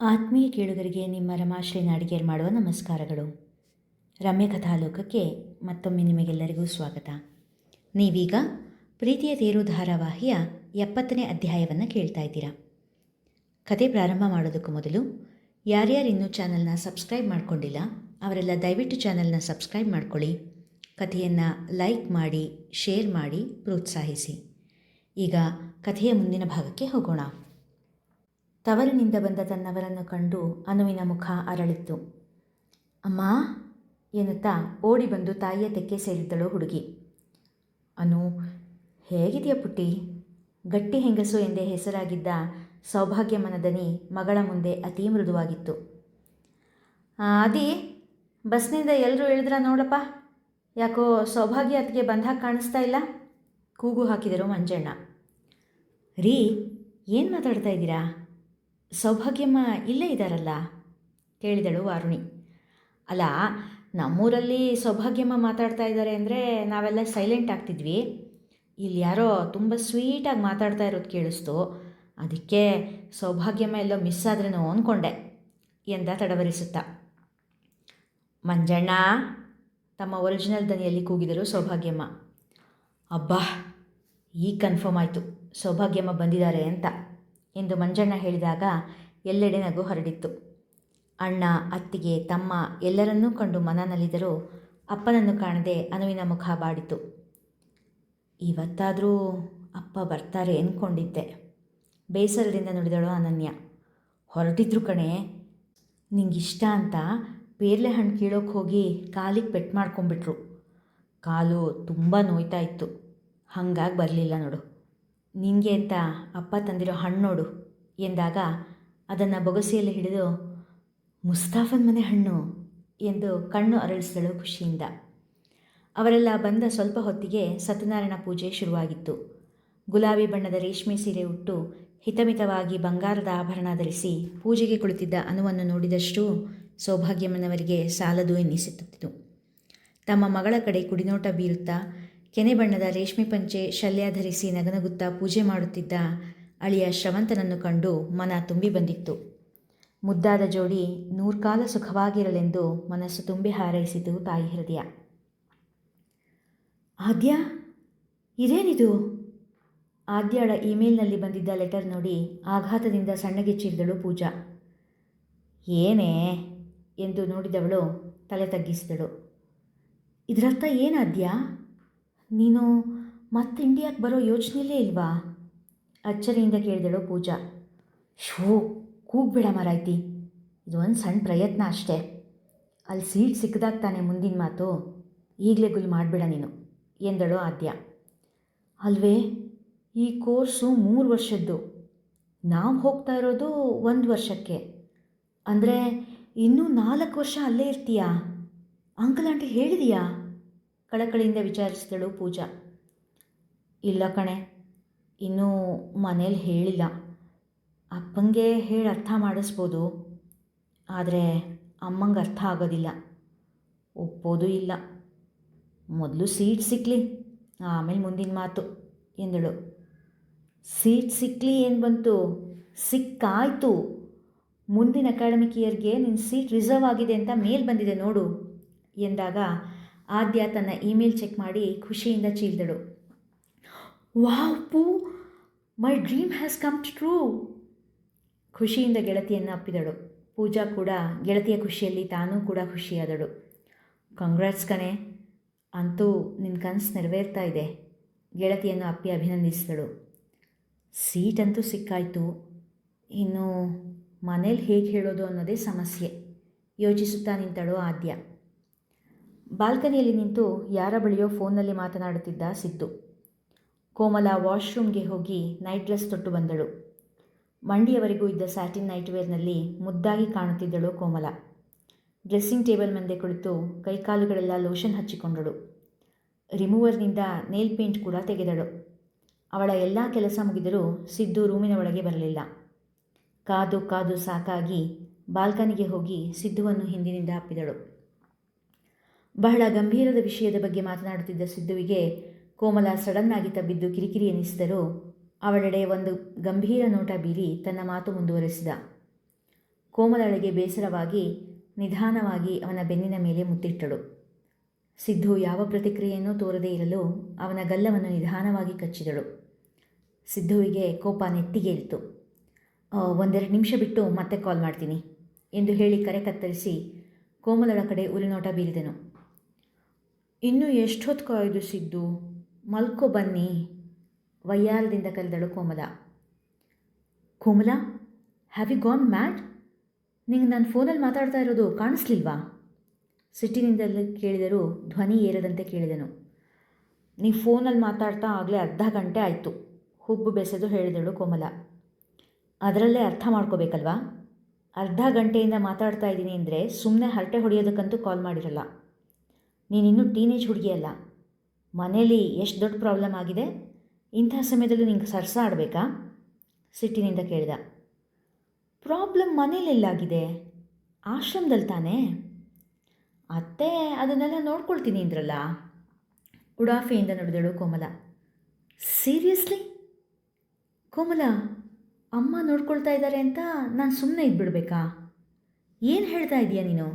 ಆತ್ಮೀಯ ಕೇಳುಗರಿಗೆ ನಿಮ್ಮ ರಮಾಶ್ರೀ ನಾಡಿಗೇರ್ ಮಾಡುವ ನಮಸ್ಕಾರಗಳು. ರಮ್ಯ ಕಥಾಲೋಕಕ್ಕೆ ಮತ್ತೊಮ್ಮೆ ನಿಮಗೆಲ್ಲರಿಗೂ ಸ್ವಾಗತ. ನೀವೀಗ ಪ್ರೀತಿಯ ತೇರು ಧಾರಾವಾಹಿಯ ಎಪ್ಪತ್ತನೇ ಅಧ್ಯಾಯವನ್ನು ಕೇಳ್ತಾ ಇದ್ದೀರಾ. ಕತೆ ಪ್ರಾರಂಭ ಮಾಡೋದಕ್ಕೂ ಮೊದಲು ಯಾರ್ಯಾರು ಇನ್ನೂ ಚಾನಲ್ನ ಸಬ್ಸ್ಕ್ರೈಬ್ ಮಾಡಿಕೊಂಡಿಲ್ಲ, ಅವರೆಲ್ಲ ದಯವಿಟ್ಟು ಚಾನಲ್ನ ಸಬ್ಸ್ಕ್ರೈಬ್ ಮಾಡ್ಕೊಳ್ಳಿ. ಕಥೆಯನ್ನು ಲೈಕ್ ಮಾಡಿ, ಶೇರ್ ಮಾಡಿ, ಪ್ರೋತ್ಸಾಹಿಸಿ. ಈಗ ಕಥೆಯ ಮುಂದಿನ ಭಾಗಕ್ಕೆ ಹೋಗೋಣ. ತವರಿನಿಂದ ಬಂದ ತನ್ನವರನ್ನು ಕಂಡು ಅನುವಿನ ಮುಖ ಅರಳಿತ್ತು. ಅಮ್ಮ, ಎನ್ನುತ್ತಾ ಓಡಿ ಬಂದು ತಾಯಿಯ ತೆಕ್ಕೆ ಸೇರಿದ್ದಳು ಹುಡುಗಿ. ಅನು, ಹೇಗಿದೆಯ ಪುಟ್ಟಿ? ಗಟ್ಟಿ ಹೆಂಗಸು ಎಂದೇ ಹೆಸರಾಗಿದ್ದ ಸೌಭಾಗ್ಯಮನ ದನಿ ಮಗಳ ಮುಂದೆ ಅತೀ ಮೃದುವಾಗಿತ್ತು. ಆದಿ ಬಸ್ನಿಂದ ಎಲ್ಲರೂ ಇಳಿದ್ರ ನೋಡಪ್ಪ? ಯಾಕೋ ಸೌಭಾಗ್ಯ ಅತ್ತಿಗೆ ಬಂದಾಗ ಕಾಣಿಸ್ತಾ ಇಲ್ಲ? ಕೂಗು ಹಾಕಿದರು ಮಂಜಣ್ಣ. ರೀ, ಏನು ಮಾತಾಡ್ತಾ ಇದ್ದೀರಾ? ಸೌಭಾಗ್ಯಮ್ಮ ಇಲ್ಲೇ ಇದ್ದಾರಲ್ಲ ಕೇಳಿದಳು ವಾರುಣಿ. ಅಲ್ಲ, ನಮ್ಮೂರಲ್ಲಿ ಸೌಭಾಗ್ಯಮ್ಮ ಮಾತಾಡ್ತಾ ಇದ್ದಾರೆ ಅಂದರೆ ನಾವೆಲ್ಲ ಸೈಲೆಂಟ್ ಆಗ್ತಿದ್ವಿ. ಇಲ್ಲಿ ಯಾರೋ ತುಂಬ ಸ್ವೀಟಾಗಿ ಮಾತಾಡ್ತಾ ಇರೋದು ಕೇಳಿಸ್ತು. ಅದಕ್ಕೆ ಸೌಭಾಗ್ಯಮ್ಮ ಎಲ್ಲೋ ಮಿಸ್ ಆದ್ರೇನೋ ಅಂದ್ಕೊಂಡೆ ಎಂದ ತಡವರಿಸುತ್ತಾ. ಮಂಜಣ್ಣ, ತಮ್ಮ ಒರಿಜಿನಲ್ ದನಿಯಲ್ಲಿ ಕೂಗಿದರು ಸೌಭಾಗ್ಯಮ್ಮ. ಅಬ್ಬಾ, ಈಗ ಕನ್ಫರ್ಮ್ ಆಯಿತು. ಸೌಭಾಗ್ಯಮ್ಮ ಬಂದಿದ್ದಾರೆ ಅಂತ. ಎಂದು ಮಂಜಣ್ಣ ಹೇಳಿದಾಗ ಎಲ್ಲೆಡೆ ನಗು ಹರಡಿತ್ತು. ಅಣ್ಣ, ಅತ್ತಿಗೆ, ತಮ್ಮ ಎಲ್ಲರನ್ನೂ ಕಂಡು ಮನ ನಲಿದರೂ ಅಪ್ಪನನ್ನು ಕಾಣದೆ ಅನುವಿನ ಮುಖ ಬಾಡಿತು. ಇವತ್ತಾದರೂ ಅಪ್ಪ ಬರ್ತಾರೆ ಅಂದ್ಕೊಂಡಿದ್ದೆ ಬೇಸರದಿಂದ ನುಡಿದಳು ಅನನ್ಯ. ಹೊರಟಿದ್ರು ಕಣೆ. ನಿಂಗಿಷ್ಟ ಅಂತ ಪೇರ್ಲೆ ಹಣ್ಣು ಕೀಳೋಕೆ ಹೋಗಿ ಕಾಲಿಗೆ ಪೆಟ್ಟು ಮಾಡ್ಕೊಂಬಿಟ್ರು ಕಾಲು ತುಂಬ ನೋಯ್ತಾ ಇತ್ತು. ಹಾಗಾಗಿ ಬರಲಿಲ್ಲ ನೋಡು. ನಿನಗೆ ಅಂತ ಅಪ್ಪ ತಂದಿರೋ ಹಣ್ಣು ನೋಡು ಎಂದಾಗ ಅದನ್ನು ಬೊಗಸೆಯಲ್ಲಿ ಹಿಡಿದು, ಮುಸ್ತಾಫನ್ ಮನೆ ಹಣ್ಣು ಎಂದು ಕಣ್ಣು ಅರಳಿಸಿದಳು ಖುಷಿಯಿಂದ. ಅವರೆಲ್ಲ ಬಂದ ಸ್ವಲ್ಪ ಹೊತ್ತಿಗೆ ಸತ್ಯನಾರಾಯಣ ಪೂಜೆ ಶುರುವಾಗಿತ್ತು. ಗುಲಾಬಿ ಬಣ್ಣದ ರೇಷ್ಮೆ ಸೀರೆ ಉಟ್ಟು ಹಿತಮಿತವಾಗಿ ಬಂಗಾರದ ಆಭರಣ ಧರಿಸಿ ಪೂಜೆಗೆ ಕುಳಿತಿದ್ದ ಅನುವನ್ನು ನೋಡಿದಷ್ಟು ಸೌಭಾಗ್ಯಮ್ಮನವರಿಗೆ ಸಾಲದು ಎನ್ನಿಸುತ್ತಿತ್ತು. ತಮ್ಮ ಮಗಳ ಕಡೆ ಕುಡಿನೋಟ ಬೀರುತ್ತಾ ಕೆನೆ ಬಣ್ಣದ ರೇಷ್ಮೆ ಪಂಚೆ ಶಲ್ಯ ಧರಿಸಿ ನಗನಗುತ್ತಾ ಪೂಜೆ ಮಾಡುತ್ತಿದ್ದ ಅಳಿಯ ಶ್ರವಂತನನ್ನು ಕಂಡು ಮನ ತುಂಬಿ ಬಂದಿತ್ತು. ಮುದ್ದಾದ ಜೋಡಿ ನೂರ್ಕಾಲ ಸುಖವಾಗಿರಲೆಂದು ಮನಸ್ಸು ತುಂಬಿ ಹಾರೈಸಿತು ತಾಯಿ ಹೃದಯ. ಆದ್ಯ? ಇದೇನಿದು? ಆದ್ಯಾಳ ಇಮೇಲ್ನಲ್ಲಿ ಬಂದಿದ್ದ ಲೆಟರ್ ನೋಡಿ ಆಘಾತದಿಂದ ಸಣ್ಣಗೆ ಸಣ್ಣಗೆಚ್ಚಿರಿದಳು ಪೂಜಾ. ಏನೇ? ಎಂದು ನೋಡಿದವಳು ತಲೆ ತಗ್ಗಿಸಿದಳು. ಇದರರ್ಥ ಏನಾದ್ಯಾ ನೀನು ಮತ್ತೆ ಇಂಡಿಯಾಕ್ಕೆ ಬರೋ ಯೋಚನೆಯಲ್ಲೇ ಇಲ್ವಾ? ಅಚ್ಚರಿಯಿಂದ ಕೇಳಿದಳು ಪೂಜಾ. ಶೋ, ಕೂಗ್ಬೇಡ ಮರಾಯ್ತಿ. ಇದು ಒಂದು ಸಣ್ಣ ಪ್ರಯತ್ನ ಅಷ್ಟೇ. ಅಲ್ಲಿ ಸೀಟ್ ಸಿಕ್ಕದಾಗ ತಾನೆ ಮುಂದಿನ ಮಾತು. ಈಗಲೇ ಗುಲ್ ಮಾಡಬೇಡ ನೀನು, ಎಂದಳು ಆದ್ಯ. ಅಲ್ವೇ, ಈ ಕೋರ್ಸು ಮೂರು ವರ್ಷದ್ದು. ನಾವು ಹೋಗ್ತಾ ಇರೋದು ಒಂದು ವರ್ಷಕ್ಕೆ. ಅಂದರೆ ಇನ್ನೂ ನಾಲ್ಕು ವರ್ಷ ಅಲ್ಲೇ ಇರ್ತೀಯಾ? ಅಂಕಲ್ ಆಂಟಿ ಹೇಳಿದೀಯಾ? ಕಳಕಳಿಯಿಂದ ವಿಚಾರಿಸಿದಳು ಪೂಜಾ. ಇಲ್ಲ ಕಣೆ, ಇನ್ನೂ ಮನೇಲಿ ಹೇಳಿಲ್ಲ. ಅಪ್ಪಂಗೆ ಹೇಳಿ ಅರ್ಥ ಮಾಡಿಸ್ಬೋದು. ಆದರೆ ಅಮ್ಮಂಗೆ ಅರ್ಥ ಆಗೋದಿಲ್ಲ. ಒಪ್ಪೋದು ಇಲ್ಲ. ಮೊದಲು ಸೀಟ್ ಸಿಕ್ಕಲಿ ಆಮೇಲೆ ಮುಂದಿನ ಮಾತು ಎಂದಳು. ಸೀಟ್ ಸಿಕ್ಕಲಿ ಏನು ಬಂತು? ಸಿಕ್ಕಾಯಿತು. ಮುಂದಿನ ಅಕಾಡೆಮಿಕ್ ಇಯರ್ಗೆ ನಿನ್ನ ಸೀಟ್ ರಿಸರ್ವ್ ಆಗಿದೆ ಅಂತ ಮೇಲ್ ಬಂದಿದೆ ನೋಡು ಎಂದಾಗ ಆದ್ಯ ತನ್ನ ಇಮೇಲ್ ಚೆಕ್ ಮಾಡಿ ಖುಷಿಯಿಂದ ಚೀಲ್ದಳು. Wow Poo, my dream has come true. ಖುಷಿಯಿಂದ ಗೆಳತಿಯನ್ನು ಅಪ್ಪಿದಳು. ಪೂಜಾ ಕೂಡ ಗೆಳತಿಯ ಖುಷಿಯಲ್ಲಿ ತಾನೂ ಕೂಡ ಖುಷಿಯಾದಳು. ಕಂಗ್ರಾಟ್ಸ್ ಕಣೆ. ಅಂತೂ ನಿನ್ನ ಕನಸು ನೆರವೇರ್ತಾ ಇದೆ. ಗೆಳತಿಯನ್ನು ಅಪ್ಪಿ ಅಭಿನಂದಿಸಿದಳು. ಸೀಟ್ ಅಂತೂ ಸಿಕ್ಕಾಯಿತು. ಇನ್ನು ಮನೇಲಿ ಹೇಗೆ ಹೇಳೋದು ಅನ್ನೋದೇ ಸಮಸ್ಯೆ. ಯೋಚಿಸುತ್ತಾ ನಿಂತಳು ಆದ್ಯ. ಬಾಲ್ಕನಿಯಲ್ಲಿ ನಿಂತು ಯಾರ ಬಳಿಯೋ ಫೋನ್ನಲ್ಲಿ ಮಾತನಾಡುತ್ತಿದ್ದ ಸಿದ್ದು. ಕೋಮಲ ವಾಶ್ರೂಮ್ಗೆ ಹೋಗಿ ನೈಟ್ ಡ್ರೆಸ್ ತೊಟ್ಟು ಬಂದಳು. ಮಂಡಿಯವರೆಗೂ ಇದ್ದ ಸ್ಯಾಟಿನ್ ನೈಟ್ವೇರ್ನಲ್ಲಿ ಮುದ್ದಾಗಿ ಕಾಣುತ್ತಿದ್ದಳು ಕೋಮಲ. ಡ್ರೆಸ್ಸಿಂಗ್ ಟೇಬಲ್ ಮುಂದೆ ಕುಳಿತು ಕೈಕಾಲುಗಳೆಲ್ಲ ಲೋಷನ್ ಹಚ್ಚಿಕೊಂಡಳು. ರಿಮೂವರ್ನಿಂದ ನೇಲ್ ಪೇಂಟ್ ಕೂಡ ತೆಗೆದಳು. ಅವಳ ಎಲ್ಲ ಕೆಲಸ ಮುಗಿದರೂ ಸಿದ್ದು ರೂಮಿನ ಒಳಗೆ ಬರಲಿಲ್ಲ. ಕಾದು ಕಾದು ಸಾಕಾಗಿ ಬಾಲ್ಕನಿಗೆ ಹೋಗಿ ಸಿದ್ದುವನ್ನು ಹಿಂದಿನಿಂದ ಅಪ್ಪಿದಳು. ಬಹಳ ಗಂಭೀರದ ವಿಷಯದ ಬಗ್ಗೆ ಮಾತನಾಡುತ್ತಿದ್ದ ಸಿದ್ದುವಿಗೆ ಕೋಮಲ ಸಡನ್ನಾಗಿ ತಬ್ಬಿದ್ದು ಕಿರಿಕಿರಿ ಎನಿಸಿದರೂ ಅವಳೆಡೆ ಒಂದು ಗಂಭೀರ ನೋಟ ಬೀರಿ ತನ್ನ ಮಾತು ಮುಂದುವರೆಸಿದ. ಕೋಮಲಳಿಗೆ ಬೇಸರವಾಗಿ, ನಿಧಾನವಾಗಿ ಅವನ ಬೆನ್ನಿನ ಮೇಲೆ ಮುತ್ತಿಟ್ಟಳು. ಸಿದ್ದು ಯಾವ ಪ್ರತಿಕ್ರಿಯೆಯನ್ನೂ ತೋರದೇ ಇರಲು ಅವನ ಗಲ್ಲವನ್ನು ನಿಧಾನವಾಗಿ ಕಚ್ಚಿದಳು. ಸಿದ್ಧುವಿಗೆ ಕೋಪ ನೆತ್ತಿಗೇರಿತು ಒಂದೆರಡು ನಿಮಿಷ ಬಿಟ್ಟು ಮತ್ತೆ ಕಾಲ್ ಮಾಡ್ತೀನಿ ಎಂದು ಹೇಳಿ ಕರೆ ಕತ್ತರಿಸಿ ಕೋಮಲಳ ಕಡೆ ಉರಿನೋಟ ಬೀರಿದನು. ಇನ್ನೂ ಎಷ್ಟೊತ್ತು ಕಾಯ್ದು ಸಿದ್ದು. ಮಲ್ಕೋ ಬನ್ನಿ. ವಯ್ಯಾರದಿಂದ ಕರೆದಳು Komala. Komala have you gone mad ನಿಂಗೆ ನಾನು ಫೋನಲ್ಲಿ ಮಾತಾಡ್ತಾ ಇರೋದು ಕಾಣಿಸ್ಲಿಲ್ವಾ? ಸಿಟ್ಟಿನಿಂದಲೇ ಕೇಳಿದರೂ ಧ್ವನಿ ಏರದಂತೆ ಕೇಳಿದನು. ನೀವು ಫೋನಲ್ಲಿ ಮಾತಾಡ್ತಾ ಆಗಲೇ ಅರ್ಧ ಗಂಟೆ ಆಯಿತು. ಹುಬ್ಬು ಬೆಸೆದು ಹೇಳಿದಳು ಕೋಮಲ. ಅದರಲ್ಲೇ ಅರ್ಥ ಮಾಡ್ಕೋಬೇಕಲ್ವಾ? ಅರ್ಧ ಗಂಟೆಯಿಂದ ಮಾತಾಡ್ತಾ ಇದ್ದೀನಿ ಅಂದರೆ ಸುಮ್ಮನೆ ಹರಟೆ ಹೊಡೆಯೋದಕ್ಕಂತೂ ಕಾಲ್ ಮಾಡಿರಲ್ಲ. ನೀನಿನ್ನೂ ಟೀನೇಜ್ ಹುಡುಗಿಯಲ್ಲ ಮನೇಲಿ ಎಷ್ಟು ದೊಡ್ಡ ಪ್ರಾಬ್ಲಮ್ ಆಗಿದೆ? ಇಂಥ ಸಮಯದಲ್ಲೂ ನಿಂಗೆ ಸರ್ಸ ಆಡಬೇಕಾ? ಸಿಟ್ಟಿನಿಂದ ಕೇಳಿದ. ಪ್ರಾಬ್ಲಮ್ ಮನೇಲೆಲ್ಲಾಗಿದೆ ಆಶ್ರಮದಲ್ಲಿ ತಾನೇ? ಅತ್ತೆ ಅದನ್ನೆಲ್ಲ ನೋಡ್ಕೊಳ್ತೀನಿ ಅಂದ್ರಲ್ಲ? ಉಡಾಫೆಯಿಂದ ನಡೆದಳು ಕೋಮಲ. ಸೀರಿಯಸ್ಲಿ ಕೋಮಲ, ಅಮ್ಮ ನೋಡ್ಕೊಳ್ತಾ ಇದ್ದಾರೆ ಅಂತ ನಾನು ಸುಮ್ಮನೆ ಇದ್ಬಿಡ್ಬೇಕಾ? ಏನು ಹೇಳ್ತಾ ಇದೀಯ ನೀನು?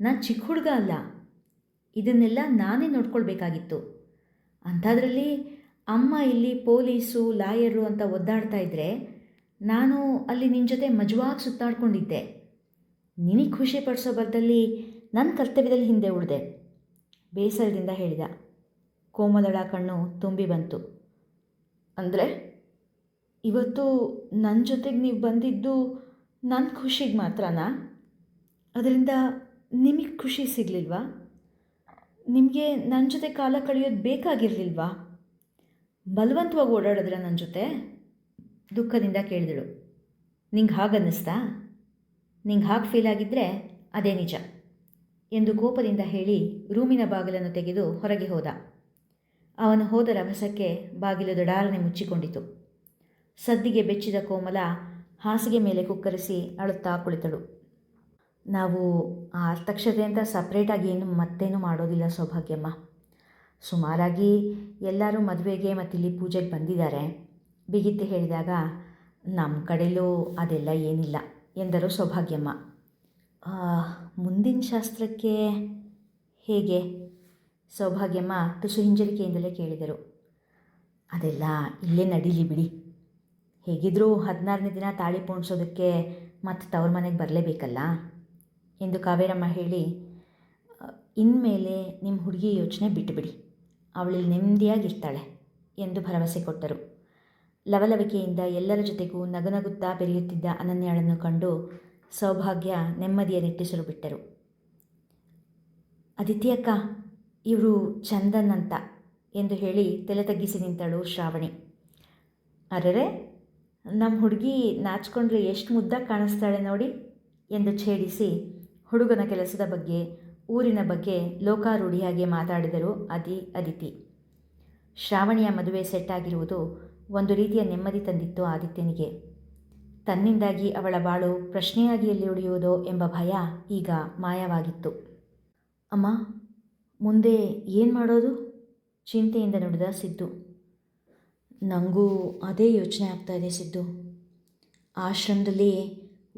ನಾನು ಚಿಕ್ಕ ಹುಡುಗ ಅಲ್ಲ. ಇದನ್ನೆಲ್ಲ ನಾನೇ ನೋಡ್ಕೊಳ್ಬೇಕಾಗಿತ್ತು. ಅಂಥದ್ರಲ್ಲಿ ಅಮ್ಮ ಇಲ್ಲಿ ಪೊಲೀಸು, ಲಾಯರು ಅಂತ ಒದ್ದಾಡ್ತಾ ಇದ್ದರೆ ನಾನು ಅಲ್ಲಿ ನಿನ್ನ ಜೊತೆ ಮಜವಾಗಿ ಸುತ್ತಾಡ್ಕೊಂಡಿದ್ದೆ. ನಿನಗೆ ಖುಷಿ ಪಡಿಸೋ ಬರದಲ್ಲಿ ನನ್ನ ಕರ್ತವ್ಯದಲ್ಲಿ ಹಿಂದೆ ಉಳಿದೆ. ಬೇಸರದಿಂದ ಹೇಳಿದ. ಕೋಮಲಳ ಕಣ್ಣು ತುಂಬಿ ಬಂತು. ಅಂದರೆ? ಇವತ್ತು ನನ್ನ ಜೊತೆಗೆ ನೀವು ಬಂದಿದ್ದು ನನ್ನ ಖುಷಿಗೆ ಮಾತ್ರನಾ? ಅದರಿಂದ ನಿಮಗೆ ಖುಷಿ ಸಿಗಲಿಲ್ವಾ? ನಿಮಗೆ ನನ್ನ ಜೊತೆ ಕಾಲ ಕಳೆಯೋದು ಬೇಕಾಗಿರಲಿಲ್ವಾ? ಬಲವಂತವಾಗಿ ಓಡಾಡಿದ್ರ ನನ್ನ ಜೊತೆ? ದುಃಖದಿಂದ ಕೇಳಿದಳು. ನಿಂಗೆ ಹಾಗನ್ನಿಸ್ತಾ ನಿಂಗೆ ಹಾಗೆ ಫೀಲ್ ಆಗಿದ್ದರೆ ಅದೇ ನಿಜ ಎಂದು ಕೋಪದಿಂದ ಹೇಳಿ ರೂಮಿನ ಬಾಗಿಲನ್ನು ತೆಗೆದು ಹೊರಗೆ ಹೋದ. ಅವನು ಹೋದ ರಭಸಕ್ಕೆ ಬಾಗಿಲು ದಡಾರನೆ ಮುಚ್ಚಿಕೊಂಡಿತು. ಸದ್ದಿಗೆ ಬೆಚ್ಚಿದ ಕೋಮಲ ಹಾಸಿಗೆ ಮೇಲೆ ಕುಕ್ಕರಿಸಿ ಅಳುತ್ತಾ ಕುಳಿತಳು. ನಾವು, ಆ ಅರ್ಥಕ್ಷತೆ ಅಂತ ಸಪ್ರೇಟಾಗಿ ಏನು ಮತ್ತೇನು ಮಾಡೋದಿಲ್ಲ ಸೌಭಾಗ್ಯಮ್ಮ. ಸುಮಾರಾಗಿ ಎಲ್ಲರೂ ಮದುವೆಗೆ ಮತ್ತು ಇಲ್ಲಿ ಪೂಜೆಗೆ ಬಂದಿದ್ದಾರೆ. ಬಿಗಿತ್ತು ಹೇಳಿದಾಗ ನಮ್ಮ ಕಡೆಯಲ್ಲೂ ಅದೆಲ್ಲ ಏನಿಲ್ಲ ಎಂದರು ಸೌಭಾಗ್ಯಮ್ಮ. ಮುಂದಿನ ಶಾಸ್ತ್ರಕ್ಕೆ ಹೇಗೆ? ಸೌಭಾಗ್ಯಮ್ಮ ತುಸು ಹಿಂಜರಿಕೆಯಿಂದಲೇ ಕೇಳಿದರು. ಅದೆಲ್ಲ ಇಲ್ಲೇ ನಡೀಲಿ ಬಿಡಿ. ಹೇಗಿದ್ರೂ ಹದಿನಾರನೇ ದಿನ ತಾಳಿ ಪೋಣಿಸೋದಕ್ಕೆ ಮತ್ತು ತವ್ರ ಮನೆಗೆ ಬರಲೇಬೇಕಲ್ಲ? ಎಂದು ಕಾವೇರಮ್ಮ ಹೇಳಿ "ಅ, ಇನ್ಮೇಲೆ ನಿಮ್ಮ ಹುಡುಗಿ ಯೋಚನೆ ಬಿಟ್ಟುಬಿಡಿ ಅವಳಿಲ್ಲಿ ನೆಮ್ಮದಿಯಾಗಿರ್ತಾಳೆ ಎಂದು ಭರವಸೆ ಕೊಟ್ಟರು. ಲವಲವಿಕೆಯಿಂದ ಎಲ್ಲರ ಜೊತೆಗೂ ನಗುನಗುತ್ತಾ ಬೆರೆಯುತ್ತಿದ್ದ ಅನನ್ಯಾಳನ್ನು ಕಂಡು ಸೌಭಾಗ್ಯ ನೆಮ್ಮದಿಯ ನಿಟ್ಟಿಸಲು ಬಿಟ್ಟರು. ಅದಿತಿ ಅಕ್ಕ ಇವರು ಚಂದನ್ ಅಂತ ಎಂದು ಹೇಳಿ ತಲೆ ತಗ್ಗಿಸಿ ನಿಂತಳು ಶ್ರಾವಣಿ. ಅರೆರೆ ನಮ್ಮ ಹುಡುಗಿ ನಾಚಿಕೊಂಡ್ರೆ ಎಷ್ಟು ಮುದ್ದಾಗಿ ಕಾಣಿಸ್ತಾಳೆ ನೋಡಿ ಎಂದು ಛೇಡಿಸಿ ಹುಡುಗನ ಕೆಲಸದ ಬಗ್ಗೆ, ಊರಿನ ಬಗ್ಗೆ ಲೋಕಾರೂಢಿಯಾಗಿ ಮಾತಾಡಿದರು ಅದಿ ಅದಿತಿ. ಶ್ರಾವಣಿಯ ಮದುವೆ ಸೆಟ್ ಆಗಿರುವುದು ಒಂದು ರೀತಿಯ ನೆಮ್ಮದಿ ತಂದಿತ್ತು ಆದಿತ್ಯನಿಗೆ. ತನ್ನಿಂದಾಗಿ ಅವಳ ಬಾಳು ಪ್ರಶ್ನೆಯಾಗಿ ಎಲ್ಲಿ ಉಳಿಯುವುದೋ ಎಂಬ ಭಯ ಈಗ ಮಾಯವಾಗಿತ್ತು. ಅಮ್ಮ, ಮುಂದೆ ಏನು ಮಾಡೋದು? ಚಿಂತೆಯಿಂದ ನುಡಿದ ಸಿದ್ದು. ನನಗೂ ಅದೇ ಯೋಚನೆ ಆಗ್ತಾ ಇದೆ ಸಿದ್ದು. ಆಶ್ರಮದಲ್ಲಿ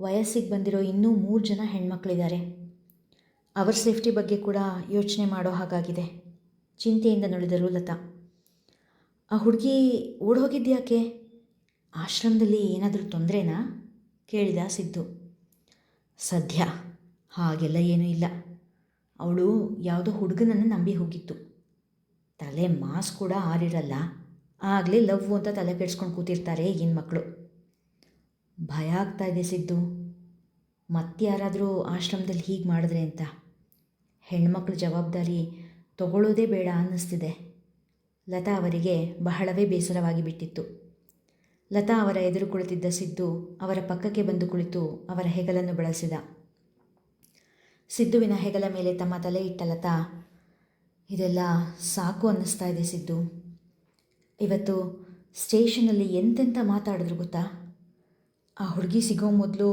ವಯಸ್ಸಿಗೆ ಬಂದಿರೋ ಇನ್ನೂ ಮೂರು ಜನ ಹೆಣ್ಮಕ್ಳಿದ್ದಾರೆ. ಅವರ ಸೇಫ್ಟಿ ಬಗ್ಗೆ ಕೂಡ ಯೋಚನೆ ಮಾಡೋ ಹಾಗಾಗಿದೆ. ಚಿಂತೆಯಿಂದ ನುಡಿದರು ಲತಾ. ಆ ಹುಡುಗಿ ಓಡೋಗಿದ್ಯಾಕೆ ಆಶ್ರಮದಲ್ಲಿ ಏನಾದರೂ ತೊಂದರೆನಾ? ಕೇಳಿದ ಸಿದ್ದು. ಸದ್ಯ ಹಾಗೆಲ್ಲ ಏನೂ ಇಲ್ಲ. ಅವಳು ಯಾವುದೋ ಹುಡುಗನನ್ನು ನಂಬಿ ಹೋಗಿತ್ತು. ತಲೆ ಮಾಸ್ ಕೂಡ ಆರಿರಲ್ಲ ಆಗಲೇ ಲವ್ ಅಂತ ತಲೆ ಕೆಡಿಸ್ಕೊಂಡು ಕೂತಿರ್ತಾರೆ ಈಗಿನ ಮಕ್ಕಳು ಭಯ ಆಗ್ತಾ ಇದೆ ಸಿದ್ದು. ಮತ್ತೆ ಯಾರಾದರೂ ಆಶ್ರಮದಲ್ಲಿ ಹೀಗೆ ಮಾಡಿದ್ರೆ ಅಂತ? ಹೆಣ್ಮಕ್ಳ ಜವಾಬ್ದಾರಿ ತಗೊಳ್ಳೋದೇ ಬೇಡ ಅನ್ನಿಸ್ತಿದೆ. ಲತಾ ಅವರಿಗೆ ಬಹಳವೇ ಬೇಸರವಾಗಿ ಬಿಟ್ಟಿತ್ತು. ಲತಾ ಅವರ ಎದುರು ಕುಳಿತಿದ್ದ ಸಿದ್ದು ಅವರ ಪಕ್ಕಕ್ಕೆ ಬಂದು ಕುಳಿತು ಅವರ ಹೆಗಲನ್ನು ಬಳಸಿದ. ಸಿದ್ದುವಿನ ಹೆಗಲ ಮೇಲೆ ತಮ್ಮ ತಲೆ ಇಟ್ಟ ಲತಾ, ಇದೆಲ್ಲ ಸಾಕು ಅನ್ನಿಸ್ತಾ ಇದೆ ಸಿದ್ದು. ಇವತ್ತು ಸ್ಟೇಷನಲ್ಲಿ ಎಂತೆಂಥ ಮಾತಾಡಿದ್ರು ಗೊತ್ತಾ? ಆ ಹುಡುಗಿ ಸಿಗೋ ಮೊದಲು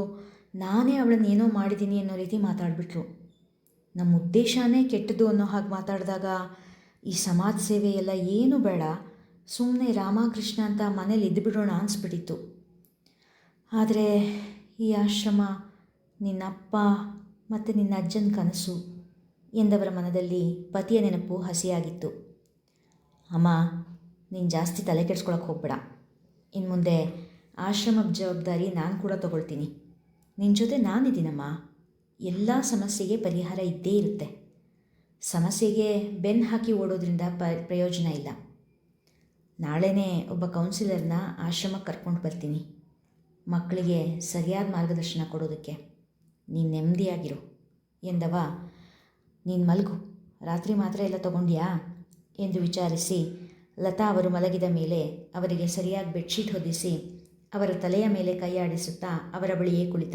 ನಾನೇ ಅವಳನ್ನು ಏನೋ ಮಾಡಿದ್ದೀನಿ ಅನ್ನೋ ರೀತಿ ಮಾತಾಡಿಬಿಟ್ರು ನಮ್ಮ ಉದ್ದೇಶನೇ ಕೆಟ್ಟದ್ದು ಅನ್ನೋ ಹಾಗೆ ಮಾತಾಡಿದಾಗ ಈ ಸಮಾಜ ಸೇವೆ ಎಲ್ಲ ಏನೂ ಬೇಡ ಸುಮ್ಮನೆ ರಾಮಕೃಷ್ಣ ಅಂತ ಮನೇಲಿ ಇದ್ದುಬಿಡೋಣ ಅನಿಸ್ಬಿಟ್ಟಿತ್ತು. ಆದರೆ ಈ ಆಶ್ರಮ, ನಿನ್ನಪ್ಪ ಮತ್ತು ನಿನ್ನ ಅಜ್ಜನ ಕನಸು ಎಂದವರ ಮನದಲ್ಲಿ ಪತಿಯ ನೆನಪು ಹಸಿಯಾಗಿತ್ತು. ಅಮ್ಮ, ನೀನು ಜಾಸ್ತಿ ತಲೆ ಕೆಡ್ಸ್ಕೊಳಕ್ಕೆ ಹೋಗ್ಬೇಡ. ಇನ್ನು ಮುಂದೆ ಆಶ್ರಮದ ಜವಾಬ್ದಾರಿ ನಾನು ಕೂಡ ತಗೊಳ್ತೀನಿ. ನಿನ್ನ ಜೊತೆ ನಾನಿದ್ದೀನಮ್ಮ ಎಲ್ಲ ಸಮಸ್ಯೆಗೆ ಪರಿಹಾರ ಇದ್ದೇ ಇರುತ್ತೆ. ಸಮಸ್ಯೆಗೆ ಬೆನ್ನು ಹಾಕಿ ಓಡೋದ್ರಿಂದ ಪ, ಪ್ರಯೋಜನ ಇಲ್ಲ. ನಾಳೆನೇ ಒಬ್ಬ ಕೌನ್ಸಿಲರ್ನ ಆಶ್ರಮಕ್ಕೆ ಕರ್ಕೊಂಡು ಬರ್ತೀನಿ. ಮಕ್ಕಳಿಗೆ ಸರಿಯಾದ ಮಾರ್ಗದರ್ಶನ ಕೊಡೋದಕ್ಕೆ. ನೀನು ನೆಮ್ಮದಿಯಾಗಿರು ಎಂದವ, ನೀನು ಮಲಗು. ರಾತ್ರಿ ಮಾತ್ರ ಎಲ್ಲ ತಗೊಂಡ್ಯಾ? ಎಂದು ವಿಚಾರಿಸಿ ಲತಾ ಅವರು ಮಲಗಿದ ಮೇಲೆ ಅವರಿಗೆ ಸರಿಯಾಗಿ ಬೆಡ್ಶೀಟ್ ಹೊದಿಸಿ ಅವರ ತಲೆಯ ಮೇಲೆ ಕೈಯಾಡಿಸುತ್ತಾ ಅವರ ಬಳಿಯೇ ಕುಳಿತ.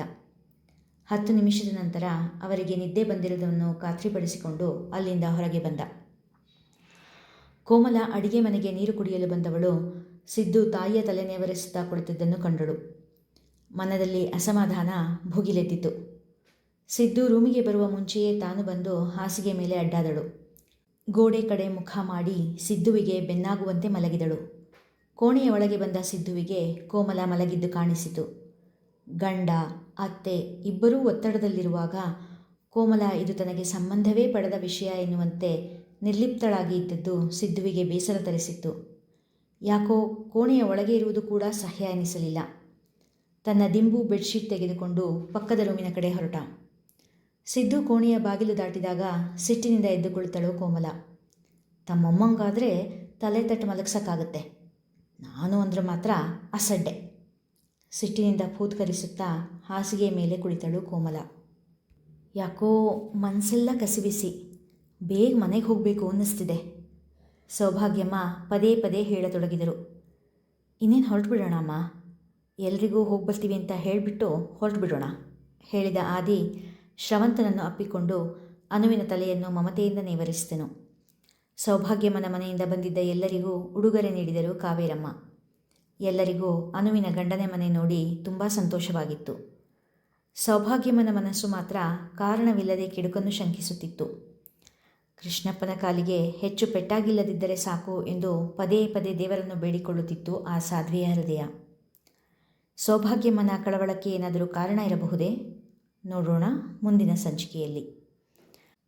ಹತ್ತು ನಿಮಿಷದ ನಂತರ ಅವರಿಗೆ ನಿದ್ದೆ ಬಂದಿರುವುದನ್ನು ಖಾತ್ರಿಪಡಿಸಿಕೊಂಡು ಅಲ್ಲಿಂದ ಹೊರಗೆ ಬಂದ. ಕೋಮಲ ಅಡಿಗೆ ಮನೆಗೆ ನೀರು ಕುಡಿಯಲು ಬಂದವಳು ಸಿದ್ದು ತಾಯಿಯ ತಲೆನೆವರಿಸುತ್ತಾ ಕುಳಿತಿದ್ದನ್ನು ಕಂಡಳು. ಮನದಲ್ಲಿ ಅಸಮಾಧಾನ ಭುಗಿಲೆದ್ದಿತು ಸಿದ್ದು ರೂಮಿಗೆ ಬರುವ ಮುಂಚೆಯೇ ತಾನು ಬಂದು ಹಾಸಿಗೆ ಮೇಲೆ ಅಡ್ಡಾದಳು. ಗೋಡೆ ಕಡೆ ಮುಖ ಮಾಡಿ ಸಿದ್ದುವಿಗೆ ಬೆನ್ನಾಗುವಂತೆ ಮಲಗಿದಳು. ಕೋಣೆಯ ಒಳಗೆ ಬಂದ ಸಿದ್ದುವಿಗೆ ಕೋಮಲ ಮಲಗಿದ್ದು ಕಾಣಿಸಿತು. ಗಂಡ, ಅತ್ತೆ ಇಬ್ಬರೂ ಒತ್ತಡದಲ್ಲಿರುವಾಗ ಕೋಮಲ, ಇದು ತನಗೆ ಸಂಬಂಧವೇ ಪಡೆದ ವಿಷಯ ಎನ್ನುವಂತೆ ನಿರ್ಲಿಪ್ತಳಾಗಿ ಇದ್ದದ್ದು ಸಿದ್ಧುವಿಗೆ ಬೇಸರ ತರಿಸಿತ್ತು. ಯಾಕೋ ಕೋಣೆಯ ಒಳಗೆ ಇರುವುದು ಕೂಡ ಸಹ್ಯ ಎನಿಸಲಿಲ್ಲ. ತನ್ನ ದಿಂಬು ಬೆಡ್ಶೀಟ್ ತೆಗೆದುಕೊಂಡು ಪಕ್ಕದ ರೂಮಿನ ಕಡೆ ಹೊರಟ. ಸಿದ್ದು ಕೋಣೆಯ ಬಾಗಿಲು ದಾಟಿದಾಗ ಸಿಟ್ಟಿನಿಂದ ಎದ್ದುಕೊಳ್ಳುತ್ತಳು ಕೋಮಲ. ತಮ್ಮಮ್ಮಂಗಾದರೆ ತಲೆ ತಟ್ಟು ಮಲಗ್ಸಕ್ಕಾಗತ್ತೆ. ನಾನು ಅಂದ್ರೆ ಮಾತ್ರ ಅಸಡ್ಡೆ. ಸಿಟ್ಟಿನಿಂದ ಫೂತ್ಕರಿಸುತ್ತಾ ಹಾಸಿಗೆ ಮೇಲೆ ಕುಳಿತಳು ಕೋಮಲ. ಯಾಕೋ ಮನಸ್ಸೆಲ್ಲ ಕಸಿವಿಸಿ, ಬೇಗ ಮನೆಗೆ ಹೋಗಬೇಕು ಅನ್ನಿಸ್ತಿದೆ. ಸೌಭಾಗ್ಯಮ್ಮ ಪದೇ ಪದೇ ಹೇಳತೊಡಗಿದರು. ಇನ್ನೇನು ಹೊರಟು ಬಿಡೋಣಮ್ಮ ಎಲ್ರಿಗೂ ಹೋಗಿ ಬರ್ತೀವಿ ಅಂತ ಹೇಳಿಬಿಟ್ಟು ಹೊರಟು ಬಿಡೋಣ ಹೇಳಿದ ಆದಿ ಶ್ರವಂತನನ್ನು ಅಪ್ಪಿಕೊಂಡು ಅನುವಿನ ತಲೆಯನ್ನು ಮಮತೆಯಿಂದ ನೇವರಿಸಿದನು. ಸೌಭಾಗ್ಯಮ್ಮನ ಮನೆಯಿಂದ ಬಂದಿದ್ದ ಎಲ್ಲರಿಗೂ ಉಡುಗೊರೆ ನೀಡಿದರು ಕಾವೇರಮ್ಮ. ಎಲ್ಲರಿಗೂ ಅನುವಿನ ಗಂಡನೆ ಮನೆ ನೋಡಿ ತುಂಬ ಸಂತೋಷವಾಗಿತ್ತು. ಸೌಭಾಗ್ಯಮ್ಮನ ಮನಸ್ಸು ಮಾತ್ರ ಕಾರಣವಿಲ್ಲದೆ ಕಿಡುಕನ್ನು ಶಂಕಿಸುತ್ತಿತ್ತು. ಕೃಷ್ಣಪ್ಪನ ಕಾಲಿಗೆ ಹೆಚ್ಚು ಪೆಟ್ಟಾಗಿಲ್ಲದಿದ್ದರೆ ಸಾಕು ಎಂದು ಪದೇ ಪದೇ ದೇವರನ್ನು ಬೇಡಿಕೊಳ್ಳುತ್ತಿತ್ತು ಆ ಸಾಧ್ವಿಯ ಹೃದಯ. ಸೌಭಾಗ್ಯಮ್ಮನ ಕಳವಳಕ್ಕೆ ಏನಾದರೂ ಕಾರಣ ಇರಬಹುದೇ? ನೋಡೋಣ ಮುಂದಿನ ಸಂಚಿಕೆಯಲ್ಲಿ.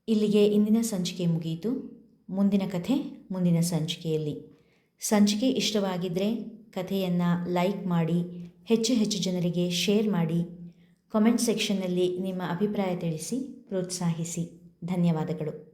ಇಲ್ಲಿಗೆ ಇಂದಿನ ಸಂಚಿಕೆ ಮುಗಿಯಿತು. ಮುಂದಿನ ಕಥೆ ಮುಂದಿನ ಸಂಚಿಕೆಯಲ್ಲಿ. ಸಂಚಿಕೆ ಇಷ್ಟವಾಗಿದ್ದರೆ ಕಥೆಯನ್ನು ಲೈಕ್ ಮಾಡಿ, ಹೆಚ್ಚು ಹೆಚ್ಚು ಜನರಿಗೆ ಶೇರ್ ಮಾಡಿ ಕಾಮೆಂಟ್ ಸೆಕ್ಷನ್ನಲ್ಲಿ ನಿಮ್ಮ ಅಭಿಪ್ರಾಯ ತಿಳಿಸಿ, ಪ್ರೋತ್ಸಾಹಿಸಿ. ಧನ್ಯವಾದಗಳು.